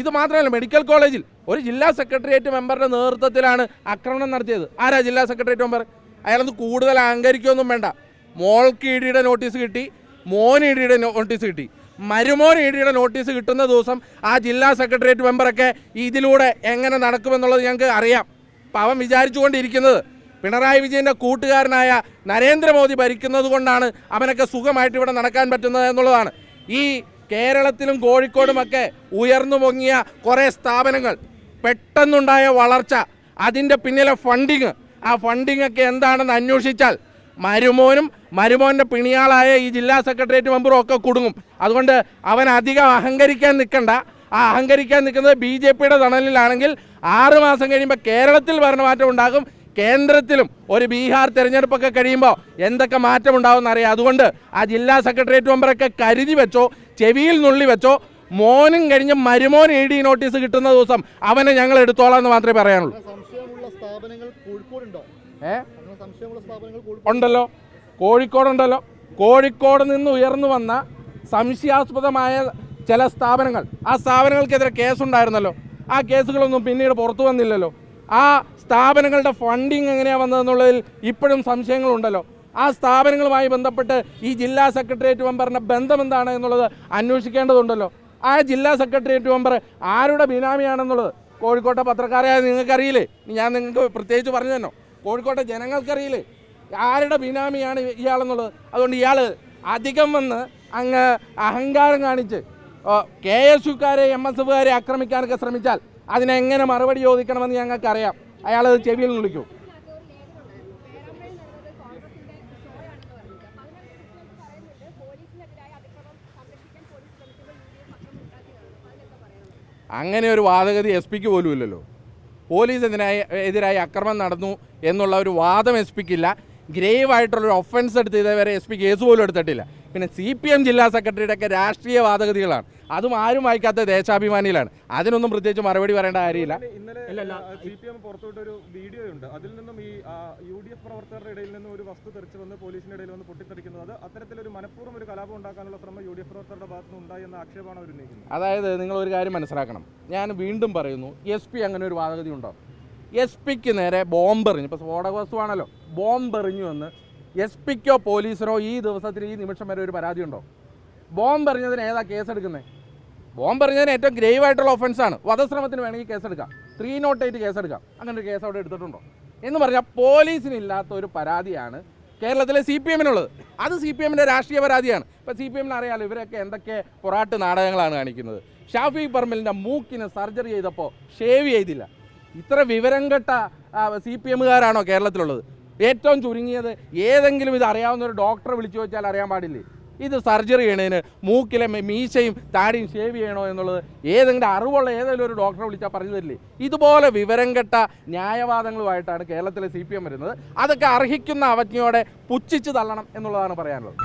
ഇത് മാത്രമല്ല മെഡിക്കൽ കോളേജിൽ ഒരു ജില്ലാ സെക്രട്ടേറിയറ്റ് മെമ്പറുടെ നേതൃത്വത്തിലാണ് ആക്രമണം നടത്തിയത്. ആരാ ജില്ലാ സെക്രട്ടേറിയറ്റ് മെമ്പർ അയാളൊന്ന് കൂടുതൽ അഹങ്കരിക്കൊന്നും വേണ്ട. മോൾക്ക് ഇഡിയുടെ നോട്ടീസ് കിട്ടി മോൻ ഡിയുടെ നോട്ടീസ് കിട്ടി. മരുമോൻ ഇഡിയുടെ നോട്ടീസ് കിട്ടുന്ന ദിവസം ആ ജില്ലാ സെക്രട്ടേറിയറ്റ് മെമ്പറൊക്കെ ഇതിലൂടെ എങ്ങനെ നടക്കുമെന്നുള്ളത് ഞങ്ങൾക്ക് അറിയാം. അപ്പം അവൻ വിചാരിച്ചുകൊണ്ടിരിക്കുന്നത് പിണറായി വിജയന്റെ കൂട്ടുകാരനായ നരേന്ദ്രമോദി ഭരിക്കുന്നത് കൊണ്ടാണ് അവനൊക്കെ സുഖമായിട്ട് ഇവിടെ നടക്കാൻ പറ്റുന്നത് എന്നുള്ളതാണ്. ഈ കേരളത്തിലും കോഴിക്കോടുമൊക്കെ ഉയർന്നു പൊങ്ങിയ കുറേ സ്ഥാപനങ്ങൾ പെട്ടെന്നുണ്ടായ വളർച്ച അതിന്റെ പിന്നിലെ ഫണ്ടിങ് ആ ഫണ്ടിങ് ഒക്കെ എന്താണെന്ന് അന്വേഷിച്ചാൽ മരുമോനും മരുമോന്റെ പിണിയാളായ ഈ ജില്ലാ സെക്രട്ടേറിയറ്റ് മെമ്പറും ഒക്കെ കുടുങ്ങും. അതുകൊണ്ട് അവൻ അധികം അഹങ്കരിക്കാൻ നിൽക്കണ്ട. ആ അഹങ്കരിക്കാൻ നിൽക്കുന്നത് ബി ജെ പിയുടെ തണലിലാണെങ്കിൽ ആറ് മാസം കഴിയുമ്പോൾ കേരളത്തിൽ ഭരണമാറ്റം ഉണ്ടാകും. കേന്ദ്രത്തിലും ഒരു ബീഹാർ തിരഞ്ഞെടുപ്പൊക്കെ കഴിയുമ്പോൾ എന്തൊക്കെ മാറ്റം ഉണ്ടാവും എന്നറിയാം അതുകൊണ്ട് ആ ജില്ലാ സെക്രട്ടേറിയറ്റ് മെമ്പറൊക്കെ കരുതി വെച്ചോ ചെവിയിൽ നുള്ളി വെച്ചോ മോനും കഴിഞ്ഞ് മരുമോൻ ഇ ഡി നോട്ടീസ് കിട്ടുന്ന ദിവസം അവനെ ഞങ്ങൾ എടുത്തോളാം എന്ന് മാത്രമേ പറയാനുള്ളൂ. ഏ? ഉണ്ടല്ലോ. കോഴിക്കോടുണ്ടല്ലോ. കോഴിക്കോട് നിന്ന് ഉയർന്നു വന്ന സംശയാസ്പദമായ ചില സ്ഥാപനങ്ങൾ. ആ സ്ഥാപനങ്ങൾക്കെതിരെ കേസുണ്ടായിരുന്നല്ലോ. ആ കേസുകളൊന്നും പിന്നീട് പുറത്തു വന്നില്ലല്ലോ. ആ സ്ഥാപനങ്ങളുടെ ഫണ്ടിങ് എങ്ങനെയാണ് വന്നതെന്നുള്ളതിൽ ഇപ്പോഴും സംശയങ്ങളുണ്ടല്ലോ. ആ സ്ഥാപനങ്ങളുമായി ബന്ധപ്പെട്ട് ഈ ജില്ലാ സെക്രട്ടേറിയറ്റ് മെമ്പറിന്റെ ബന്ധം എന്താണ് എന്നുള്ളത് അന്വേഷിക്കേണ്ടതുണ്ടല്ലോ. ആ ജില്ലാ സെക്രട്ടേറിയറ്റ് മെമ്പർ ആരുടെ ബിനാമിയാണെന്നുള്ളത് കോഴിക്കോട്ടെ പത്രക്കാരായ നിങ്ങൾക്കറിയില്ലേ? ഞാൻ നിങ്ങൾക്ക് പ്രത്യേകിച്ച് പറഞ്ഞു തന്നോ കോഴിക്കോട്ടെ ജനങ്ങൾക്കറിയില്ലേ? ആരുടെ ബിനാമിയാണ് ഇയാളെന്നുള്ളത്? അതുകൊണ്ട് ഇയാൾ അധികം വന്ന് അങ്ങ് അഹങ്കാരം കാണിച്ച് കെ എസ് യുക്കാരെ എം എസ് എഫുകാരെ ആക്രമിക്കാനൊക്കെ ശ്രമിച്ചാൽ അതിനെങ്ങനെ മറുപടി ചോദിക്കണമെന്ന് ഞങ്ങൾക്കറിയാം. അയാൾ ചെവിയിൽ വിളിക്കൂ. അങ്ങനെ ഒരു വാദഗതി എസ് പിക്ക് പോലും ഇല്ലല്ലോ. പോലീസ് എതിരായി എതിരായി അക്രമം നടന്നു എന്നുള്ള ഒരു വാദം എസ് പിക്കില്ല ഗ്രേവ് ആയിട്ടുള്ളൊരു ഒഫൻസ് എടുത്ത് ഇതേവരെ എസ് പി കേസ് പോലും എടുത്തിട്ടില്ല. പിന്നെ സി പി എം ജില്ലാ സെക്രട്ടറിയുടെ ഒക്കെ രാഷ്ട്രീയ വാദഗതികളാണ് അതും ആരും വായിക്കാത്ത ദേശാഭിമാനിയിലാണ്. അതിനൊന്നും പ്രത്യേകിച്ച് മറുപടി പറയേണ്ട കാര്യമില്ല. സി പി എം വീഡിയോ ഉണ്ട് അതിൽ നിന്നും ഈ യു ഡി എഫ് പ്രവർത്തകരുടെ ഇടയിൽ നിന്നും ഒരു വസ്തു തെറിച്ച് വന്ന് പോലീസിന്റെ ഇടയിൽ വന്ന് പൊട്ടിത്തെറിക്കുന്നത് അത് അത്തരത്തിലൊരു മനഃപൂർവം ഒരു കലാപം ഉണ്ടാക്കാനുള്ള ശ്രമം യു ഡി എഫ് പ്രവർത്തകരുടെ ഭാഗത്ത് ഉണ്ടായി എന്ന ആക്ഷേപമാണ് അവർ ഉന്നയിക്കുന്നത്. അതായത് നിങ്ങൾ ഒരു കാര്യം മനസ്സിലാക്കണം. ഞാൻ വീണ്ടും പറയുന്നു എസ് പി അങ്ങനെ ഒരു വാദഗതി ഉണ്ടോ എസ് പിക്ക് നേരെ ബോംബെറിഞ്ഞു. ഇപ്പോൾ സ്ഫോടക വസ്തുവാണല്ലോ ബോംബെറിഞ്ഞു എന്ന് എസ് പിക്കോ പോലീസിനോ ഈ ദിവസത്തിൽ ഈ നിമിഷം വരെ ഒരു പരാതി ഉണ്ടോ ബോംബ് എറിഞ്ഞതിന് ഏതാ കേസെടുക്കുന്നത് പറഞ്ഞതിന് ഏറ്റവും ഗ്രേവ് ആയിട്ടുള്ള ഒഫൻസാണ് വധശ്രമത്തിന് വേണമെങ്കിൽ കേസെടുക്കാം. ത്രീ നോട്ട് എയ്റ്റ് കേസെടുക്കാം. അങ്ങനെ ഒരു കേസ് അവിടെ എടുത്തിട്ടുണ്ടോ? എന്ന് പറഞ്ഞാൽ പോലീസിനില്ലാത്ത ഒരു പരാതിയാണ് കേരളത്തിലെ സി പി എമ്മിനുള്ളത്. അത് സി പി എമ്മിന്റെ രാഷ്ട്രീയ പരാതിയാണ്. ഇപ്പം സി പി എമ്മിന് അറിയാലോ ഇവരൊക്കെ എന്തൊക്കെ പൊറാട്ട് നാടകങ്ങളാണ് കാണിക്കുന്നത്. ഷാഫി പറമ്പലിന്റെ മൂക്കിന് സർജറി ചെയ്തപ്പോൾ ഷേവ് ചെയ്തില്ല. ഇത്ര വിവരം കെട്ട സി പി എമ്മുകാരാണോ കേരളത്തിലുള്ളത്? ഏറ്റവും ചുരുങ്ങിയത് ഏതെങ്കിലും ഇത് അറിയാവുന്ന ഒരു ഡോക്ടറെ വിളിച്ചു വെച്ചാൽ അറിയാൻ പാടില്ലേ? ഇത് സർജറി ചെയ്യണതിന് മൂക്കിലെ മീശയും താടിയും ഷേവ് ചെയ്യണോ എന്നുള്ളത് ഏതെങ്കിലും അറിവുള്ള ഏതെങ്കിലും ഒരു ഡോക്ടറെ വിളിച്ചാൽ പറഞ്ഞു തരില്ലേ? ഇതുപോലെ വിവരം കെട്ട ന്യായവാദങ്ങളുമായിട്ടാണ് കേരളത്തിലെ സി പി എം വരുന്നത്. അതൊക്കെ അർഹിക്കുന്ന അവജ്ഞയോടെ പുച്ഛിച്ച് തള്ളണം എന്നുള്ളതാണ് പറയാനുള്ളത്.